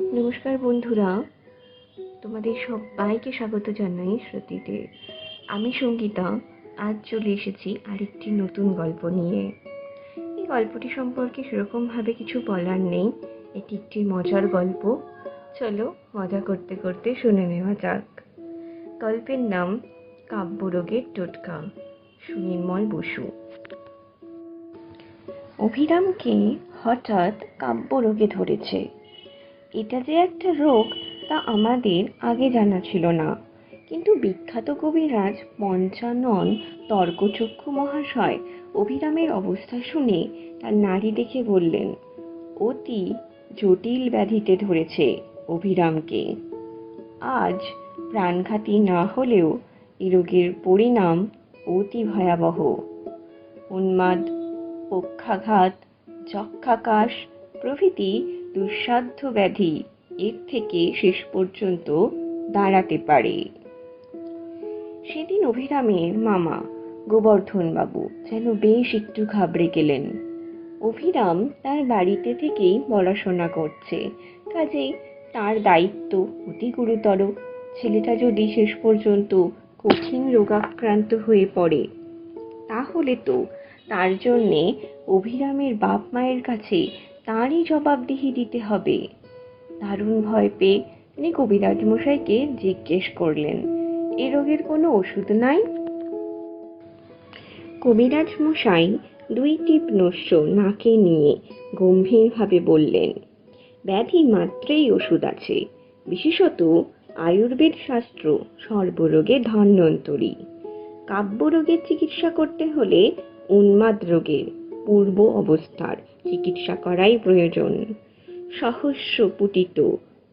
নমস্কার বন্ধুরা। তোমাদের সবাইকে স্বাগত জানাই শ্রুতিতে। আমি সঙ্গীতা, আজ চলে এসেছি আরেকটি নতুন গল্প নিয়ে। এই গল্পটি সম্পর্কে সেরকমভাবে কিছু বলার নেই। এটি একটি মজার গল্প। চলো মজা করতে করতে শুনে নেওয়া যাক। গল্পের নাম কাব্যরোগের টোটকা, সুনির্মল বসু। অভিরামকে হঠাৎ কাব্যরোগে ধরেছে। এটা যে একটা রোগ, তা আমাদের আগে জানা ছিল না। কিন্তু বিখ্যাত কবিরাজ পঞ্চানন তর্কচক্ষু মহাশয় অভিরামের অবস্থা শুনে তার নারী দেখে বললেন, অতি জটিল ব্যাধিতে ধরেছে অভিরামকে। আজ প্রাণঘাতী না হলেও এ রোগের পরিণাম অতি ভয়াবহ। উন্মাদ, পক্ষাঘাত, যক্ষাকাশ প্রভৃতি দুঃসাধ্য ব্যাধি এর থেকে শেষ পর্যন্ত দাঁড়াতে পারে। সেদিন অভিরামের মামা গোবর্ধনবাবু যেন বেশ একটু ঘাবড়ে গেলেন। অভিরাম তার বাড়িতে থেকেই পড়াশোনা করছে, কাজেই তার দায়িত্ব অতি গুরুতর। ছেলেটা যদি শেষ পর্যন্ত কঠিন রোগাক্রান্ত হয়ে পড়ে, তাহলে তো তার জন্যে অভিরামের বাপ মায়ের কাছে তারই জবাবদিহি দিতে হবে। দারুণ ভয় পেয়ে তিনি কবিরাজ মশাইকে জিজ্ঞেস করলেন, এ রোগের কোনো ওষুধ নাই? কবিরাজ মশাই দুই টিপ নস্য নাকে নিয়ে গম্ভীরভাবে বললেন, ব্যাধি মাত্রেই ওষুধ আছে, বিশেষত আয়ুর্বেদ শাস্ত্র সর্বরোগে ধন্বন্তরী। কাব্যরোগের চিকিৎসা করতে হলে উন্মাদ রোগের পূর্ব অবস্থার চিকিৎসা করাই প্রয়োজন। সহস্র পুটিত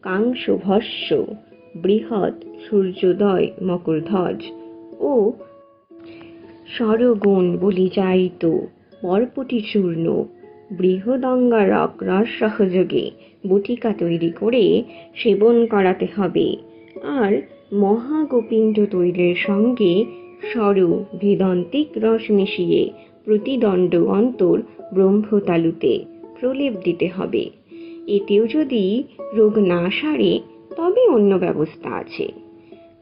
কাংস ভস্য বৃহৎ সূর্যোদয় মকরধ্বজ ও স্বরগুণ বলি যাইত। বরপটি চূর্ণ বৃহদঙ্গারক রস সহযোগে বটিকা তৈরি করে সেবন করাতে হবে। আর মহাগোপিণ্ড তৈলের সঙ্গে স্বর ভেদান্তিক রস মিশিয়ে প্রতিদণ্ড অন্তর ব্রহ্মতালুতে প্রলেপ দিতে হবে। এতেও যদি রোগ না সারে, তবে অন্য ব্যবস্থা আছে।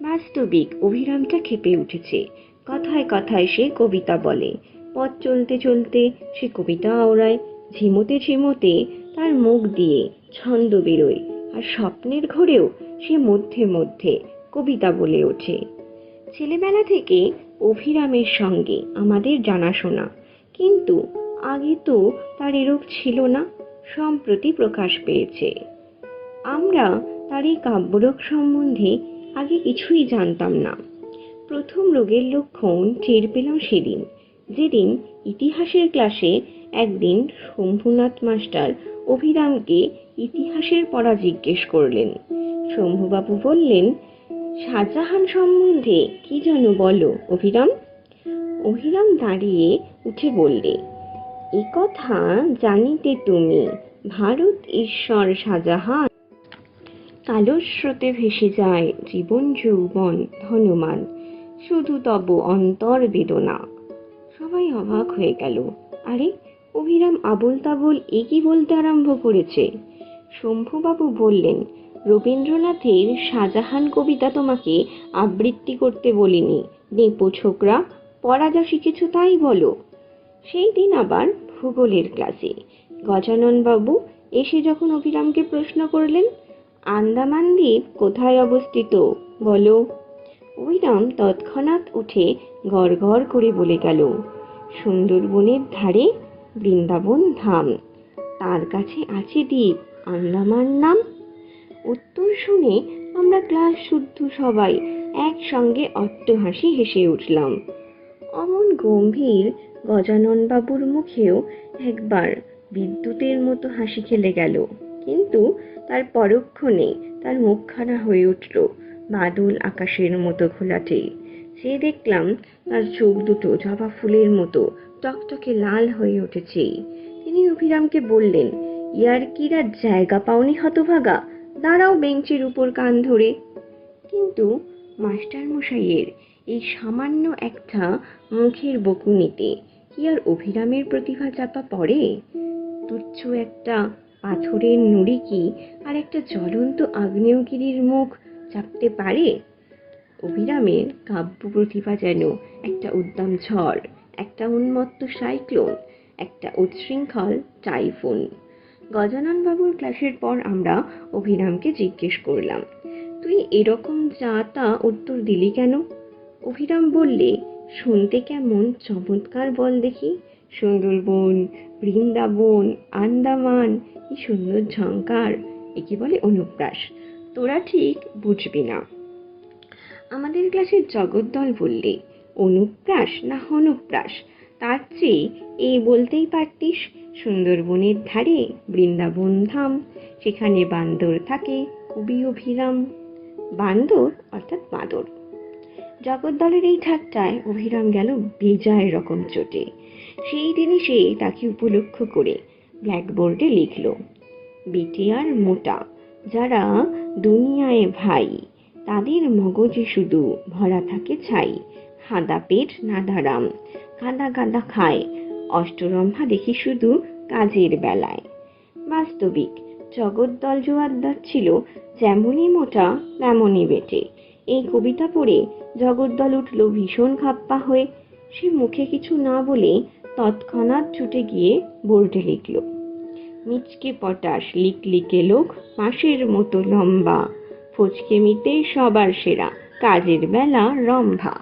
বাস্তবিক অভিরামটা খেপে উঠেছে। কথায় কথায় সে কবিতা বলে। পথ চলতে চলতে সে কবিতা আওড়ায়। ঝিমোতে ঝিমোতে তার মুখ দিয়ে ছন্দ বেরোয় আর স্বপ্নের ঘরেও সে মধ্যে মধ্যে কবিতা বলে ওঠে। ছেলেবেলা থেকে অভিরামের সঙ্গে আমাদের জানাশোনা। কিন্তু আগে তো তার এরূপ ছিল না, সম্প্রতি প্রকাশ পেয়েছে। আমরা তার এই কাব্যরোগ সম্বন্ধে আগে কিছুই জানতাম না। প্রথম রোগের লক্ষণ টের পেলাম সেদিন। যেদিন ইতিহাসের ক্লাসে একদিন শম্ভুনাথ মাস্টার অভিরামকে ইতিহাসের পড়া জিজ্ঞেস করলেন। শম্ভুবাবু বললেন শাহজাহান সম্বন্ধে কি যেন বলো, অভিরাম? অভিরাম দাঁড়িয়ে উঠে বললে, এ কথা জানিতে তুমি, ভারত ঈশ্বর শাহজাহান। কালো স্রোতে ভেসে যায় জীবন যৌবন ধনমান, শুধু তব অন্তর বেদনা। সবাই অবাক হয়ে গেল। আরে, অভিরাম আবল তাবল একই বলতে আরম্ভ করেছে? শম্ভুবাবু বললেন রবীন্দ্রনাথের শাহজাহান কবিতা তোমাকে আবৃত্তি করতে বলিনি। নেপো ছোকরা পড়া যা শিখেছ তাই বলো। সেই দিন আবার ভূগোলের ক্লাসে। গজানন বাবু এসে যখন অভিরামকে প্রশ্ন করলেন, আন্দামান দ্বীপ কোথায় অবস্থিত? বলো। অভিরাম তৎক্ষণাৎ উঠে গড় ঘর করে বলে গেল, সুন্দরবনের ধারে বৃন্দাবন ধাম। তার কাছে আছে দ্বীপ। আন্দামান নাম উত্তর শুনে আমরা ক্লাস শুদ্ধ সবাই একসঙ্গে অট্টহাসি হেসে উঠলাম। অমন গম্ভীর গজানন বাবুর মুখেও একবার বিদ্যুতের মতো হাসি খেলে গেল। কিন্তু তার পরক্ষণে তার মুখখানা হয়ে উঠল বাদল আকাশের মতো ঘোলাটে। সে দেখলাম তার চোখ দুটো জবা ফুলের মতো টকটকে লাল হয়ে উঠেছে। তিনি অভিরামকে বললেন, ইয়ার কিরা জায়গা পাওনি হতভাগা? দাঁড়াও বেঞ্চের উপর কান ধরে। কিন্তু মাস্টার মশাইয়ের এই সামান্য একটা মুখের বকুনিতে কি আর অভিরামের প্রতিভা চাপা পড়ে? তুচ্ছ একটা পাথরের নুড়ি কি আর একটা জ্বলন্ত আগ্নেয়গিরির মুখ চাপতে পারে? অভিরামের কাব্য প্রতিভা যেন একটা উদ্দাম ঝড়, একটা উন্মত্ত সাইক্লোন, একটা উচ্ছৃঙ্খল টাইফুন। গজানন বাবুর ক্লাসের পর আমরা অভিরামকে জিজ্ঞেস করলাম, তুই এরকম যা তা উত্তর দিলি কেন? অভিরাম বললে, শুনতে কেমন চমৎকার বল দেখি সুন্দরবন বৃন্দাবন, আন্দামান, কি সুন্দর ঝঙ্কার, একে বলে অনুপ্রাস, তোরা ঠিক বুঝবি না। আমাদের ক্লাসের জগদ্দল বললে, অনুপ্রাস না হনুপ্রাস? তার চেয়ে এই বলতেই পারতিস, সুন্দরবনের ধারে বৃন্দাবন ধাম, সেখানে বান্দর থাকে খুবই অভিরাম। বান্দর অর্থাৎ বাঁদর। জগদ্দলের এই ঠাট্টায় অভিরাম গেল বেজায় রকম চোটে। সেই দিনই সে তাকে উপলক্ষ করে ব্ল্যাকবোর্ডে লিখল বিটিআর মোটা, যারা দুনিয়ায় ভাই, তাদের মগজে শুধু ভরা থাকে ছাই, হাদা পেট নাদারাম গাদা গাদা খায়। অষ্টরম্ভা দেখি শুধু কাজের বেলায়। বাস্তবিক জগদ্দল জোয়ারদার ছিল, যেমনই মোটা, তেমনই বেটে। এই কবিতা পড়ে জগদ্দল উঠল ভীষণ খাপ্পা হয়ে। সে মুখে কিছু না বলে তৎক্ষণাৎ ছুটে গিয়ে বোর্ডে লিখল, মিচকে পটাশ লিকলিকে লোক মাসের মতো লম্বা। ফচকে মিতে সবার সেরা, কাজের বেলা রম্ভা।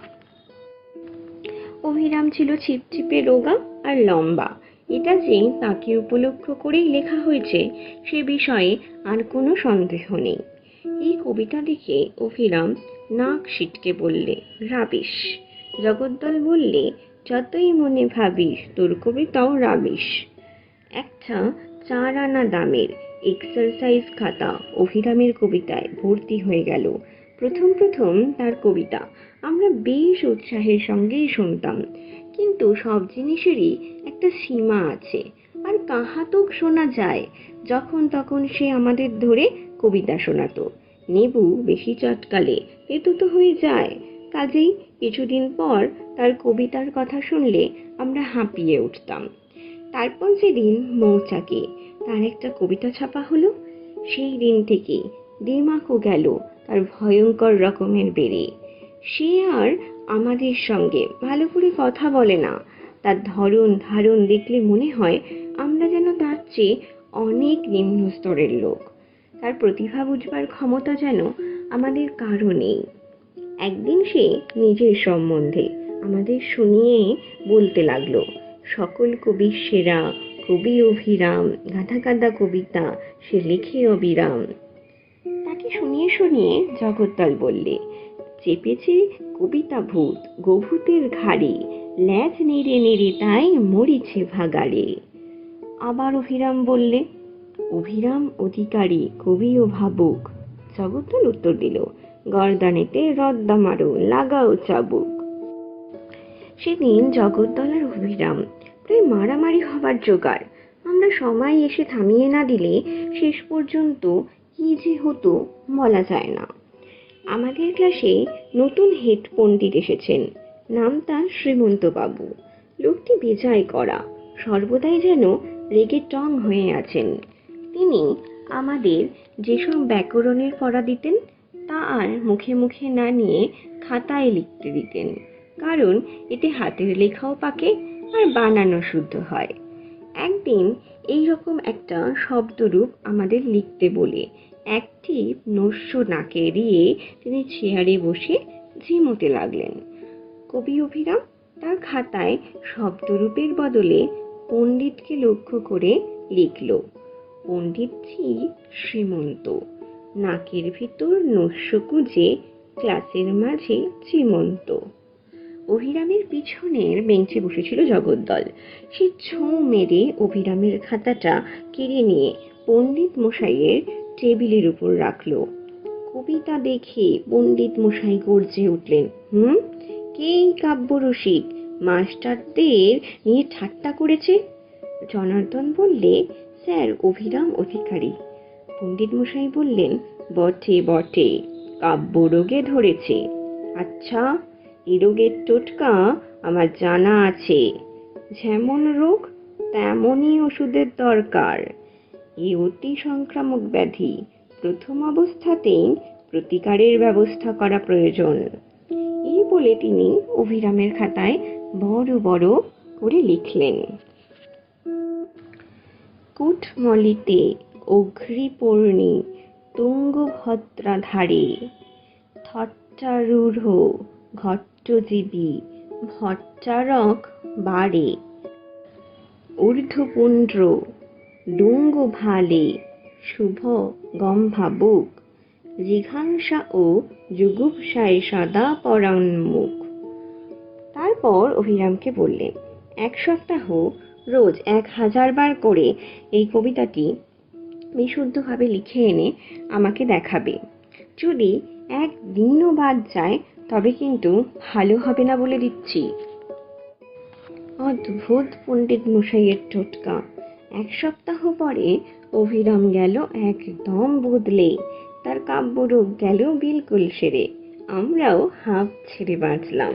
অভিরাম ছিল ছিপছিপে রোগা আর লম্বা। এটা যে তাকে উপলক্ষ করেই লেখা হয়েছে, সে বিষয়ে আর কোনো সন্দেহ নেই। এই কবিতা দেখে অভিরাম নাক সিটকে বললে, রাবিশ। জগদ্দল বললে, যতই মনে ভাবিস তোর কবিতাও রাবিশ। একটা চার আনা দামের এক্সারসাইজ খাতা অভিরামের কবিতায় ভর্তি হয়ে গেল। প্রথম প্রথম তার কবিতা। আমরা বেশ উৎসাহের সঙ্গেই শুনতাম। কিন্তু সব জিনিসেরই একটা সীমা আছে। আর কাহাতক শোনা যায়, যখন তখন সে আমাদের ধরে কবিতা শোনাতো। নেবু বেশি চটকালে তেতো তো হয়ে যায়। কাজেই কিছুদিন পর তার কবিতার কথা শুনলে আমরা হাঁপিয়ে উঠতাম। তারপর যেদিন মৌচাকে তার একটা কবিতা ছাপা হলো, সেই দিন থেকে দিমাকও গেল তার ভয়ঙ্কর রকমের বেড়ে। সে আর আমাদের সঙ্গে ভালো করে কথা বলে না। তার ধরন ধারণ দেখলে মনে হয় আমরা যেন তার চেয়ে অনেক নিম্ন স্তরের লোক। তার প্রতিভা বুঝবার ক্ষমতা যেন আমাদের কারও নেই। একদিন সে নিজের সম্বন্ধে আমাদের শুনিয়ে বলতে লাগল, সকল কবির সেরা, কবি অভিরাম, গাধা গাধা কবিতা, সে লেখে অবিরাম। শুনিয়ে শুনিয়ে জগদ্দল বললে, চেপেছে কবিতা ভূত, গভূতের ঘাড়ে, ল্যাজ নেড়ে নেড়ে তাই মরিছে ভাগাড়ে। আবার অভিরাম বললে, অভিরাম অধিকারী, কবি ও ভাবুক। জগদ্দল উত্তর দিল, গরদানেতে রদ্দা মারো লাগাও চাবুক। সেদিন জগদ্দল আর অভিরাম প্রায় মারামারি হবার জোগাড়। আমরা সময় এসে থামিয়ে না দিলে শেষ পর্যন্ত কি যে হতো বলা যায় না। আমাদের ক্লাসে নতুন হেড পণ্ডিত এসেছেন। নাম তার শ্রীমন্ত বাবু লোকটি বেজায় করা সর্বদাই যেন রেগে টং হয়ে আছেন। তিনি আমাদের যেসব ব্যাকরণের পড়া দিতেন, তা আর মুখে মুখে না নিয়ে খাতায় লিখতে দিতেন। কারণ এতে হাতের লেখাও পাকে আর বানানো শুদ্ধ হয়। একদিন এই রকম একটা শব্দরূপ আমাদের লিখতে বলে একটি নস্য নাকে দিয়ে তিনি চেয়ারে বসে ঝিমোতে লাগলেন। কবি অভিরাম তার খাতায় শব্দরূপের বদলে পণ্ডিতকে লক্ষ্য করে লিখল, পণ্ডিত পণ্ডিতজি শ্রীমন্ত। নাকের ভিতর নস্য কুঁজে ক্লাসের মাঝে শ্রীমন্ত অভিরামের পিছনের বেঞ্চে বসেছিল জগদ্দল। সে ছৌ মেরে অভিরামের খাতাটা কেড়ে নিয়ে পণ্ডিত মশাইয়ের টেবিলের উপর রাখল। কবিতা দেখে পণ্ডিত মশাই গর্জে উঠলেন, হুম? কে কাব্যরসিক? মাস্টারদের নিয়ে ঠাট্টা করেছে? জনার্দন বললে, স্যার, অভিরাম অধিকারী। পণ্ডিত মশাই বললেন, বটে বটে কাব্য রোগে ধরেছে। আচ্ছা এ রোগের টোটকা আমার জানা আছে। যেমন রোগ, তেমনই ওষুধের দরকার। এ অতি সংক্রামক ব্যাধি প্রথম অবস্থাতেই প্রতিকারের ব্যবস্থা করা প্রয়োজন। এই বলে তিনি অভিরামের খাতায় বড় বড় করে লিখলেন। কুটমলিতে অঘ্রিপূর্ণি তুঙ্গভদ্রাধারে থট্টারূঢ় ঘট্টজীবী ভট্টারক বাড়ে। ঊর্ধ্বপুণ্ড্র ডুঙ্গ ভালে, শুভ গম্ভাবুক জিঘাংসা ও যুগুপসায় সদা পরান্মুখ। তারপর অভিরামকে বললেন এক সপ্তাহ, রোজ এক হাজার বার করে এই কবিতাটি বিশুদ্ধভাবে লিখে এনে আমাকে দেখাবে। যদি এক দিনও বাদ যায়, তবে কিন্তু ভালো হবে না বলে দিচ্ছি। অদ্ভুত পণ্ডিত মশাইয়ের টোটকা। এক সপ্তাহ পরে অভিরাম গেল একদম বদলে। তার কাব্যরূপ গেল বিলকুল সেরে। আমরাও হাফ ছেড়ে বাঁচলাম।